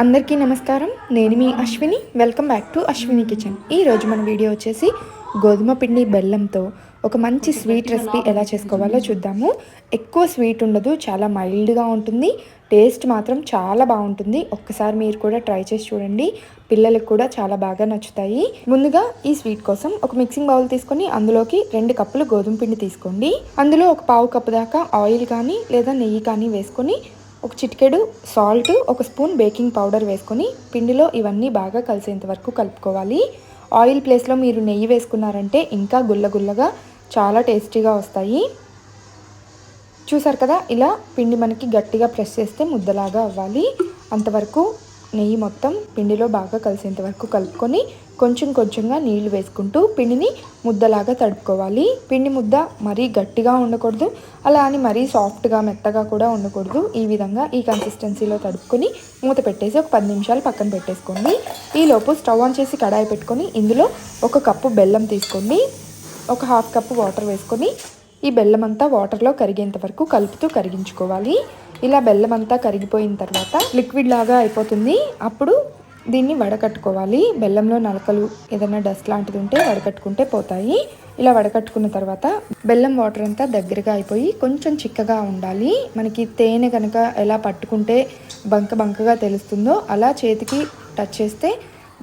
అందరికీ నమస్కారం. నేను మీ Ashwini. Welcome back to Ashwini kitchen ఈరోజు మన వీడియో వచ్చేసి గోధుమ పిండి బెల్లంతో ఒక మంచి స్వీట్ రెసిపీ ఎలా చేసుకోవాలో చూద్దాము. ఎక్కువ స్వీట్ ఉండదు చాలా మైల్డ్గా ఉంటుంది. టేస్ట్ మాత్రం చాలా బాగుంటుంది. ఒక్కసారి మీరు కూడా ట్రై చేసి చూడండి. పిల్లలకు కూడా చాలా బాగా నచ్చుతాయి. ముందుగా ఈ స్వీట్ కోసం ఒక మిక్సింగ్ బౌల్ తీసుకొని అందులోకి రెండు కప్పులు గోధుమ పిండి తీసుకోండి. అందులో ఒక పావు కప్పు దాకా ఆయిల్ కానీ లేదా నెయ్యి కానీ వేసుకొని ఒక చిటికెడు సాల్ట్ ఒక స్పూన్ బేకింగ్ పౌడర్ వేసుకొని పిండిలో ఇవన్నీ బాగా కలిసేంత వరకు కలుపుకోవాలి. ఆయిల్ ప్లేస్లో మీరు నెయ్యి వేసుకున్నారంటే ఇంకా గుల్లగుల్లగా చాలా టేస్టీగా వస్తాయి. చూసారు కదా ఇలా పిండి మనకి గట్టిగా ప్రెస్ చేస్తే ముద్దలాగా అవ్వాలి. అంతవరకు నెయ్యి మొత్తం పిండిలో బాగా కలిసేంత వరకు కలుపుకొని కొంచెం కొంచెంగా నీళ్ళు వేసుకుంటూ పిండిని ముద్దలాగా తడుపుకోవాలి. పిండి ముద్ద మరీ గట్టిగా ఉండకూడదు అలా అని మరీ సాఫ్ట్గా మెత్తగా కూడా ఉండకూడదు. ఈ విధంగా ఈ కన్సిస్టెన్సీలో తడుపుకొని మూత పెట్టేసి ఒక పది నిమిషాలు పక్కన పెట్టేసుకోండి. ఈలోపు స్టవ్ ఆన్ చేసి కడాయి పెట్టుకొని ఇందులో ఒక కప్పు బెల్లం తీసుకోండి. ఒక హాఫ్ కప్పు వాటర్ వేసుకొని ఈ బెల్లం అంతా వాటర్లో కరిగేంత వరకు కలుపుతూ కరిగించుకోవాలి. ఇలా బెల్లం అంతా కరిగిపోయిన తర్వాత లిక్విడ్ లాగా అయిపోతుంది. అప్పుడు దీన్ని వడకట్టుకోవాలి. బెల్లంలో నలకలు ఏదైనా డస్ట్ లాంటిది ఉంటే వడకట్టుకుంటే పోతాయి. ఇలా వడకట్టుకున్న తర్వాత బెల్లం వాటర్ అంతా దగ్గరగా అయిపోయి కొంచెం చిక్కగా ఉండాలి. మనకి తేనె కనుక ఎలా పట్టుకుంటే బంక బంకగా తెలుస్తుందో అలా చేతికి టచ్ చేస్తే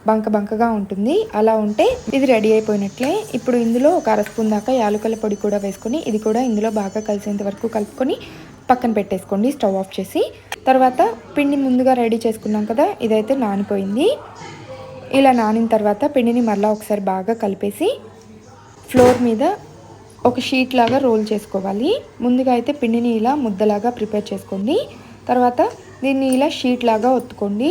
బంక బంకగా ఉంటుంది. అలా ఉంటే ఇది రెడీ అయిపోయినట్లే. ఇప్పుడు ఇందులో ఒక అర స్పూన్ దాకా యాలకుల పొడి కూడా వేసుకొని ఇది కూడా ఇందులో బాగా కలిసేంత వరకు కలుపుకొని పక్కన పెట్టేసుకోండి. స్టవ్ ఆఫ్ చేసి తర్వాత పిండి ముందుగా రెడీ చేసుకున్నాం కదా ఇదైతే నానిపోయింది. ఇలా నానిన తర్వాత పిండిని మరలా ఒకసారి బాగా కలిపేసి ఫ్లోర్ మీద ఒక షీట్ లాగా రోల్ చేసుకోవాలి. ముందుగా అయితే పిండిని ఇలా ముద్దలాగా ప్రిపేర్ చేసుకోండి. తర్వాత దీన్ని ఇలా షీట్ లాగా ఒత్తుకోండి.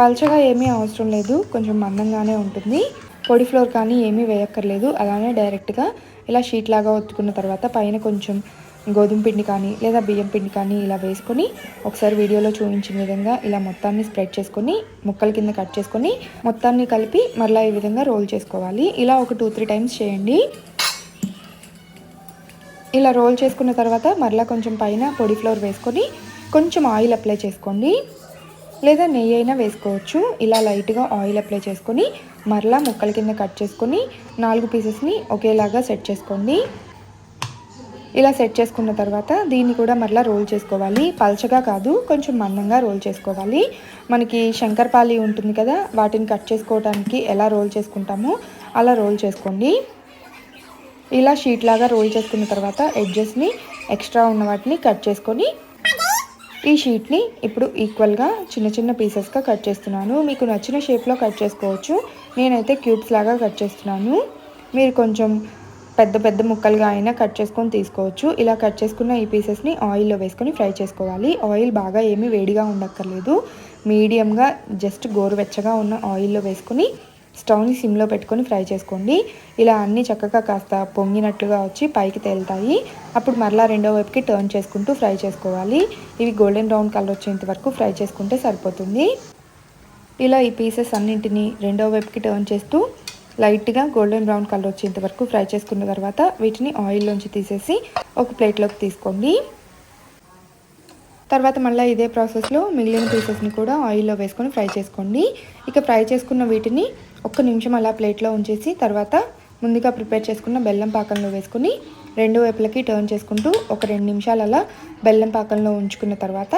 పల్చగా ఏమీ అవసరం లేదు కొంచెం మందంగానే ఉంటుంది. పొడి ఫ్లోర్ కానీ ఏమీ వేయక్కర్లేదు అలానే డైరెక్ట్గా ఇలా షీట్ లాగా ఒత్తుకున్న తర్వాత పైన కొంచెం గోధుమ పిండి కానీ లేదా బియ్యం పిండి కానీ ఇలా వేసుకొని ఒకసారి వీడియోలో చూపించిన విధంగా ఇలా మొత్తాన్ని స్ప్రెడ్ చేసుకొని ముక్కల కింద కట్ చేసుకొని మొత్తాన్ని కలిపి మరలా ఈ విధంగా రోల్ చేసుకోవాలి. ఇలా ఒక టూ త్రీ టైమ్స్ చేయండి. ఇలా రోల్ చేసుకున్న తర్వాత మరలా కొంచెం పైన పొడి ఫ్లోర్ వేసుకొని కొంచెం ఆయిల్ అప్లై చేసుకోండి. లేదా నెయ్యి అయినా వేసుకోవచ్చు. ఇలా లైట్గా ఆయిల్ అప్లై చేసుకొని మరలా ముక్కల కింద కట్ చేసుకొని నాలుగు పీసెస్ని ఒకేలాగా సెట్ చేసుకోండి. ఇలా సెట్ చేసుకున్న తర్వాత దీన్ని కూడా మరలా రోల్ చేసుకోవాలి. పల్చగా కాదు కొంచెం మందంగా రోల్ చేసుకోవాలి. మనకి శంకర్పాలి ఉంటుంది కదా వాటిని కట్ చేసుకోవడానికి ఎలా రోల్ చేసుకుంటామో అలా రోల్ చేసుకోండి. ఇలా షీట్ లాగా రోల్ చేసుకున్న తర్వాత ఎడ్జెస్ని ఎక్స్ట్రా ఉన్న వాటిని కట్ చేసుకొని ఈ షీట్ని ఇప్పుడు ఈక్వల్గా చిన్న చిన్న పీసెస్గా కట్ చేస్తున్నాను. మీకు నచ్చిన షేప్లో కట్ చేసుకోవచ్చు. నేనైతే క్యూబ్స్ లాగా కట్ చేస్తున్నాను. మీరు కొంచెం పెద్ద పెద్ద ముక్కలుగా అయినా కట్ చేసుకొని తీసుకోవచ్చు. ఇలా కట్ చేసుకున్న ఈ పీసెస్ని ఆయిల్లో వేసుకొని ఫ్రై చేసుకోవాలి. ఆయిల్ బాగా ఏమీ వేడిగా ఉండక్కర్లేదు. మీడియంగా జస్ట్ గోరువెచ్చగా ఉన్న ఆయిల్లో వేసుకొని స్టవ్ని సిమ్లో పెట్టుకొని ఫ్రై చేసుకోండి. ఇలా అన్నీ చక్కగా కాస్త పొంగినట్లుగా వచ్చి పైకి తేలుతాయి. అప్పుడు మరలా రెండో వైపుకి టర్న్ చేసుకుంటూ ఫ్రై చేసుకోవాలి. ఇవి గోల్డెన్ బ్రౌన్ కలర్ వచ్చేంత వరకు ఫ్రై చేసుకుంటే సరిపోతుంది. ఇలా ఈ పీసెస్ అన్నింటినీ రెండో వైపుకి టర్న్ చేస్తూ లైట్గా గోల్డెన్ బ్రౌన్ కలర్ వచ్చేంత వరకు ఫ్రై చేసుకున్న తర్వాత వీటిని ఆయిల్లోంచి తీసేసి ఒక ప్లేట్లోకి తీసుకోండి. తర్వాత మళ్ళీ ఇదే ప్రాసెస్లో మిగిలిన పీసెస్ని కూడా ఆయిల్లో వేసుకొని ఫ్రై చేసుకోండి. ఇక ఫ్రై చేసుకున్న వీటిని ఒక్క నిమిషం అలా ప్లేట్లో ఉంచేసి తర్వాత ముందుగా ప్రిపేర్ చేసుకున్న బెల్లం పాకంలో వేసుకుని రెండు వైపులకి టర్న్ చేసుకుంటూ ఒక రెండు నిమిషాలు అలా బెల్లం పాకంలో ఉంచుకున్న తర్వాత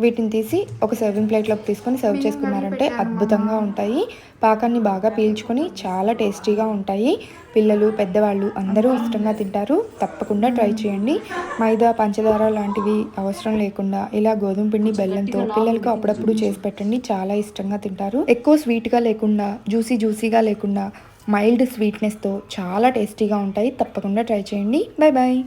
వీటిని తీసి ఒక సర్వింగ్ ప్లేట్లోకి తీసుకొని సర్వ్ చేసుకున్నారంటే అద్భుతంగా ఉంటాయి. పాకాన్ని బాగా పీల్చుకొని చాలా టేస్టీగా ఉంటాయి. పిల్లలు పెద్దవాళ్ళు అందరూ ఇష్టంగా తింటారు. తప్పకుండా ట్రై చేయండి. మైదా పంచదార లాంటివి అవసరం లేకుండా ఇలా గోధుమ పిండి బెల్లంతో పిల్లలకు అప్పుడప్పుడు చేసి పెట్టండి. చాలా ఇష్టంగా తింటారు. ఎక్కువ స్వీట్గా లేకుండా జ్యూసీ జ్యూసీగా లేకుండా మైల్డ్ స్వీట్నెస్తో చాలా టేస్టీగా ఉంటాయి. తప్పకుండా ట్రై చేయండి. Bye bye